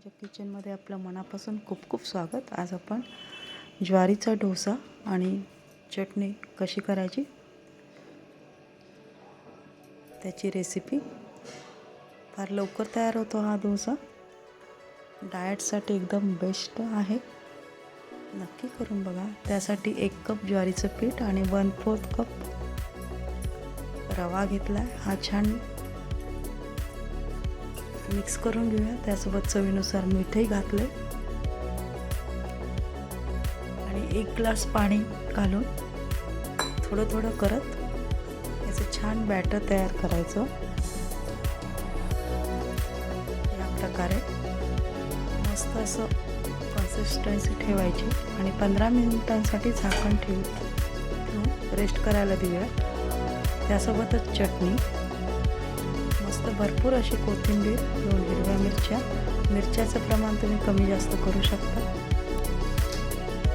आमच्या किचनमध्ये आपलं मनापासून खूप खूप स्वागत. आज आपण ज्वारीचा डोसा आणि चटणी कशी करायची त्याची रेसिपी फार लवकर तयार होतो हा डोसा. डाएटसाठी एकदम बेस्ट आहे. नक्की करून बघा. त्यासाठी एक कप ज्वारीचं पीठ आणि वन फोर्थ कप रवा घेतला आहे हा छान मिक्स करून घेऊया. त्यासोबत चवीनुसार मीठही घातले आणि एक ग्लास पाणी घालून थोडं थोडं करत याचं छान बॅटर तयार करायचं. या प्रकारे मस्त असं कन्सिस्टन्सी ठेवायची. आणि पंधरा मिनिटांसाठी झाकण ठेवू ठेवून रेस्ट करायला देऊया. त्यासोबतच चटणी. मस्त भरपूर अशी कोथिंबीर दोन हिरव्या मिरच्या. मिरच्याचं प्रमाण तुम्ही कमी जास्त करू शकता.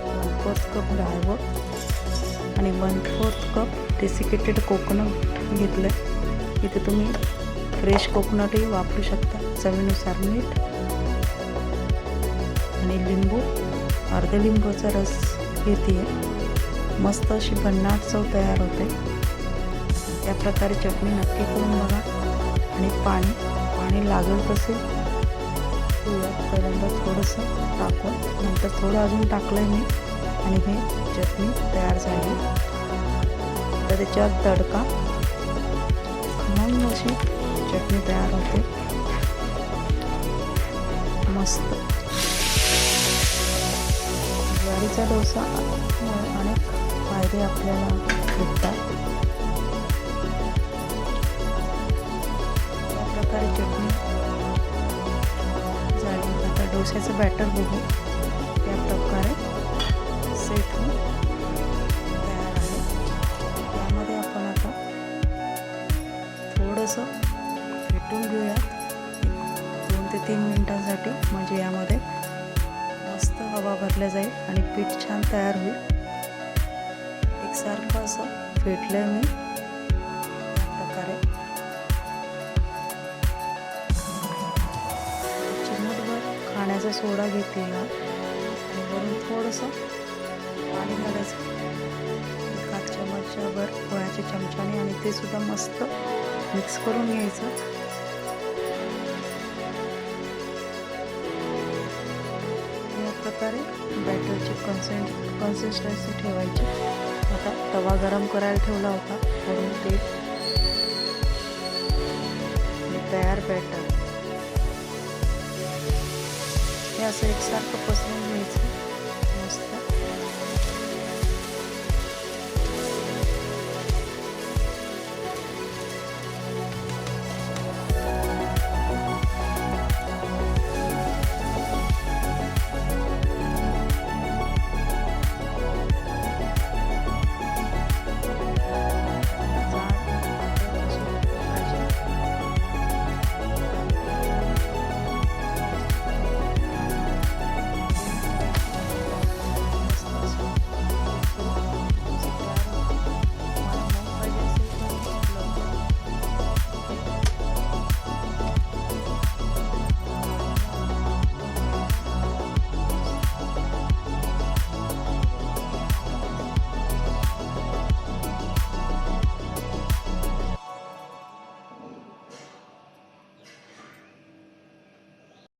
वन फोर्थ कप डाळवं. आणि one fourth cup desiccated coconut घेतलं आहे इथे तुम्ही फ्रेश कोकोनटही वापरू शकता. चवीनुसार मीठ. आणि लिंबू. अर्ध लिंबूचा रस घेते मस्त अशी भन्नाट चव तयार होते. या प्रकारे चटणी नक्की करून बघा. आणि पाणी पाणी लागेल तसे. पहिल्यांदा थोडंसं टाकून नंतर थोडं अजून टाकलं आहे मी. आणि हे चटणी तयार झाली. तर त्याच्यावर तडका. खमंग अशी चटणी तयार होते. मस्त. ज्वारीचा डोसा अनेक फायदे आपल्याला झाली बॅटर बघू. या प्रकारे सेट होऊन तयार आहे. यामध्ये आपण आता थोडंसं फेटून घेऊयात. दोन ते तीन मिनटांसाठी. म्हणजे यामध्ये मस्त हवा भरल्या जाईल आणि पीठ छान तयार होईल. एकसारखं असं फेटलं आहे मी. खाण्याचा सोडा घेते आणि वरून थोडंसं पाणी घालायचं. एका चमच्यावर पोळ्याच्या चमच्याने आणि ते सुद्धा मस्त मिक्स करून घ्यायचं. या प्रकारे बॅटरची कन्सेंट कन्सिस्टन्सी ठेवायची. आता तवा गरम करायला ठेवला होता. म्हणून ते तयार बॅटर हे असं एकसारखं पसरून घ्यायचं